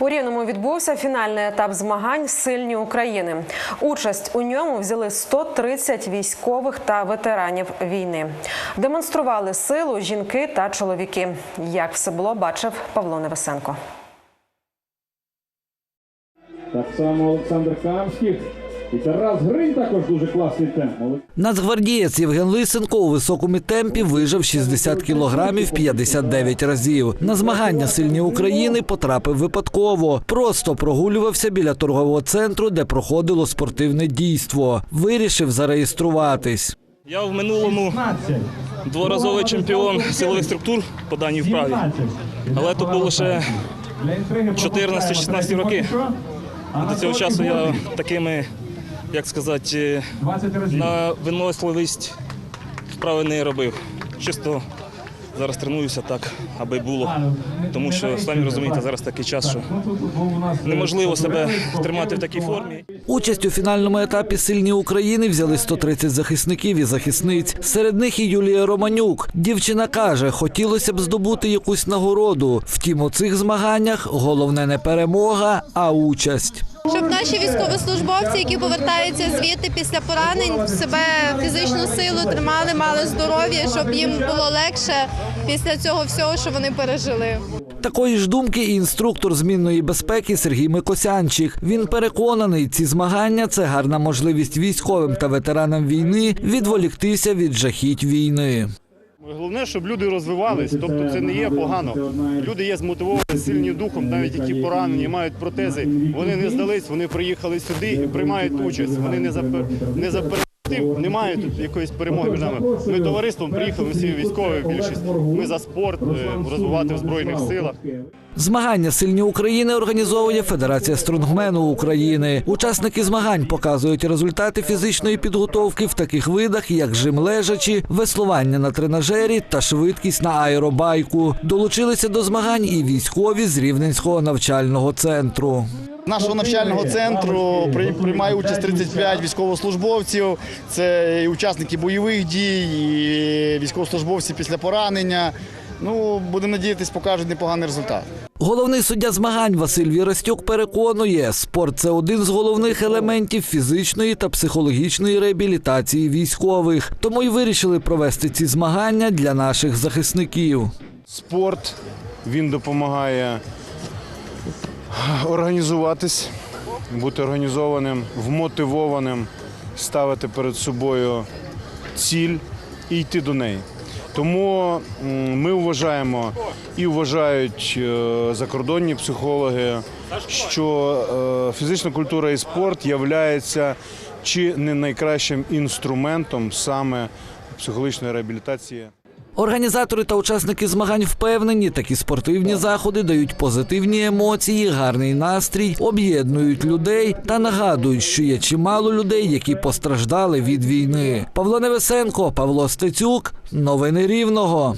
У Рівному відбувся фінальний етап змагань Сильні України. Участь у ньому взяли 130 військових та ветеранів війни. Демонстрували силу жінки та чоловіки. Як все було, бачив Павло Невесенко. Так само Олександр Камських. І Тарас Гринь також дуже класний темп. Нацгвардієць Євген Лисенко у високому темпі вижив 60 кілограмів 59 разів. На змагання сильні України потрапив випадково. Просто прогулювався біля торгового центру, де проходило спортивне дійство. Вирішив зареєструватись. Я в минулому дворазовий чемпіон силових структур по даній вправі. Але то було ще 14-16 роки. До цього часу я такими, як сказати, на виносливість вправи не робив. Чисто зараз тренуюся так, аби було. Тому що самі розумієте, зараз такий час, що неможливо себе тримати в такій формі. Участь у фінальному етапі сильні України взяли 130 захисників і захисниць. Серед них і Юлія Романюк. Дівчина каже, хотілося б здобути якусь нагороду. Втім, у цих змаганнях головне не перемога, а участь. Щоб наші військовослужбовці, які повертаються звідти після поранень, себе фізичну силу тримали, мали здоров'я, щоб їм було легше після цього всього, що вони пережили. Такої ж думки і інструктор змінної безпеки Сергій Микосянчик. Він переконаний, ці змагання це гарна можливість військовим та ветеранам війни відволіктися від жахіть війни. Головне, щоб люди розвивались, тобто це не є погано. Люди є змотивовані, сильні духом, навіть які поранені, мають протези. Вони не здались, вони приїхали сюди і приймають участь. Вони не запер... не за перспектив, немає тут якоїсь перемоги між нами. Ми товариством приїхали, всі військові, більшість. Ми за спорт, е, розвивати в збройних силах. Змагання сильні України організовує Федерація стронгмену України. Учасники змагань показують результати фізичної підготовки в таких видах, як жим лежачі, веслування на тренажері та швидкість на аеробайку. Долучилися до змагань і військові з Рівненського навчального центру. Нашого навчального центру при- приймає участь 35 військовослужбовців. Це і учасники бойових дій, і військовослужбовці після поранення. Ну, будемо надіятися, покажуть непоганий результат. Головний суддя змагань Василь Вірастюк переконує, спорт це один з головних елементів фізичної та психологічної реабілітації військових. Тому й вирішили провести ці змагання для наших захисників. Спорт він допомагає організуватись, бути організованим, вмотивованим, ставити перед собою ціль і йти до неї. Тому ми вважаємо і вважають е, закордонні психологи, що е, фізична культура і спорт являється чи не найкращим інструментом саме психологічної реабілітації. Організатори та учасники змагань впевнені, такі спортивні заходи дають позитивні емоції, гарний настрій, об'єднують людей та нагадують, що є чимало людей, які постраждали від війни. Павло Невесенко, Павло Стецюк, новини Рівного.